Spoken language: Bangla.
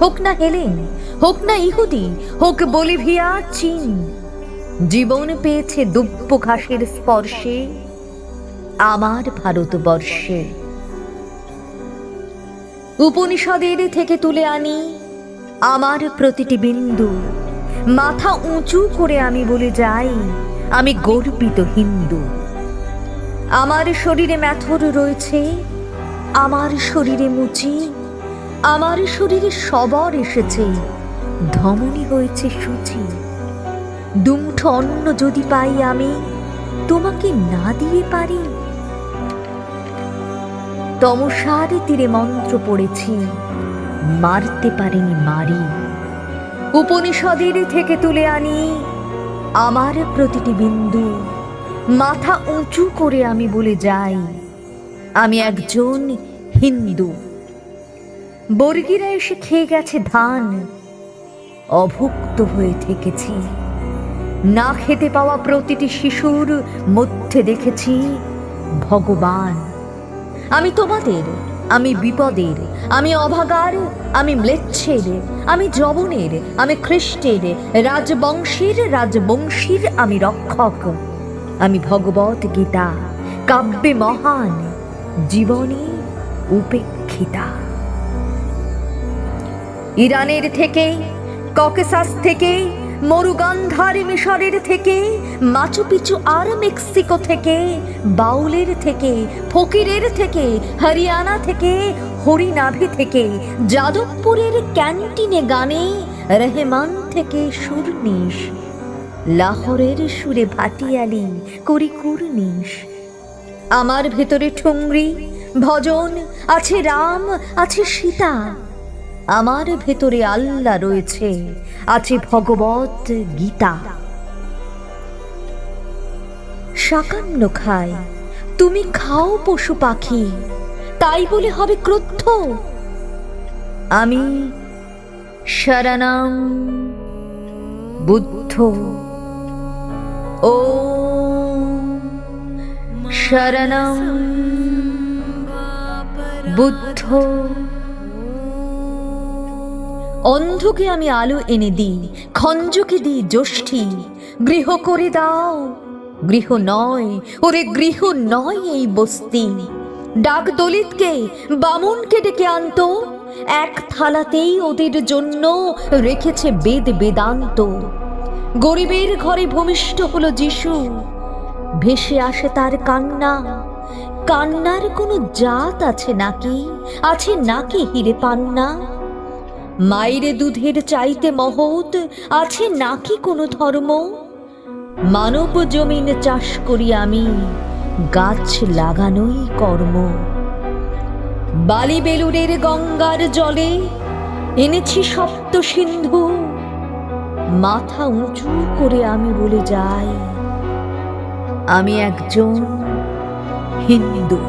হোক না হেলেন, হোক না ইহুদি, হোক বলিভিয়া, চীন। জীবন পেয়েছে দুব্য ঘাসের স্পর্শে, আমার ভারতবর্ষে। উপনিষদের থেকে তুলে আনি আমার প্রতিটি বিন্দু। মাথা উঁচু করে আমি বলে যাই, আমি গর্বিত হিন্দু। আমার শরীরে ম্যাথর রয়েছে, আমার শরীরে মুচি আমার শরীরে সবর এসেছে। ধমনী হয়েছে সূচি। দুমুঠ অন্ন যদি পাই আমি, তোমাকে না দিয়ে পারি? তমসার তীরে মন্ত্র পড়েছি, মারতে পারেনি মারি। উপনিষদের থেকে তুলে আনি, আমার প্রতিটি বিন্দু, মাথা উঁচু করে আমি বলে যাই। আমি একজন হিন্দু। বর্গিরা এসে খেয়ে গেছে ধান। অভুক্ত হয়ে থেকেছি। না খেতে পাওয়া প্রতিটি শিশুর মধ্যে দেখেছি ভগবান। আমি তোমাদের, আমি বিপদের, আমি অভাগার, আমি ম্লেচ্ছের আমি জবনের আমি খ্রিস্টের, রাজবংশীর রাজবংশীর আমি রক্ষক। আমি ভগবত গীতা, কাব্যে মহান, জীবনী উপেক্ষিতা। ইরানের থেকে, ককেসাস থেকে, মরুগান্ধার মিশরের থেকে মাচু পিচু আর মেক্সিকো থেকে, বাউলের থেকে, ফকিরের থেকে, হরিয়ানা থেকে, হরিনাভি থেকে, যাদবপুরের ক্যান্টিনে গানে রহমান থেকে সুরনিশ লাহোরের সুরে ভাটিয়ালি করি কুর্নিশ আমার ভেতরে ঠুংরি, ভজন, আছে রাম, আছে সীতা আমার ভেতরে আল্লাহ রয়েছে, আছে ভগবত গীতা। সাকান্ন খায়, তুমি খাও পশু পাখি, তাই বলে হবে ক্রুদ্ধ। আমি শরণাম বুদ্ধ। ও শরণম বুদ্ধ। অন্ধকে আমি আলো এনে দিই, খঞ্জকে দিই জ্যোষ্ঠী গৃহ করে দাও, গৃহ নয়, ওরে গৃহ নয় এই বস্তি। ডাক দলিতকে বামুনকে ডেকে আনতো, এক থালাতেই ওদের জন্য রেখেছে বেদ বেদান্ত। গরিবের ঘরে ভূমিষ্ঠ হলো যিশু, ভেসে আসে তার কান্না। কান্নার কোনো জাত আছে নাকি? আছে নাকি হিরে পান্না? মায়েরে দুধের চাইতে মহৎ আছে নাকি কোনো ধর্ম? মানব জমিন চাষ করি আমি, গাছ লাগানোই কর্ম। বালি বেলুরের গঙ্গার জলে এনেছি সপ্ত সিন্ধু, মাথা উঁচু করে আমি বলে যাই, আমি একজন হিন্দু।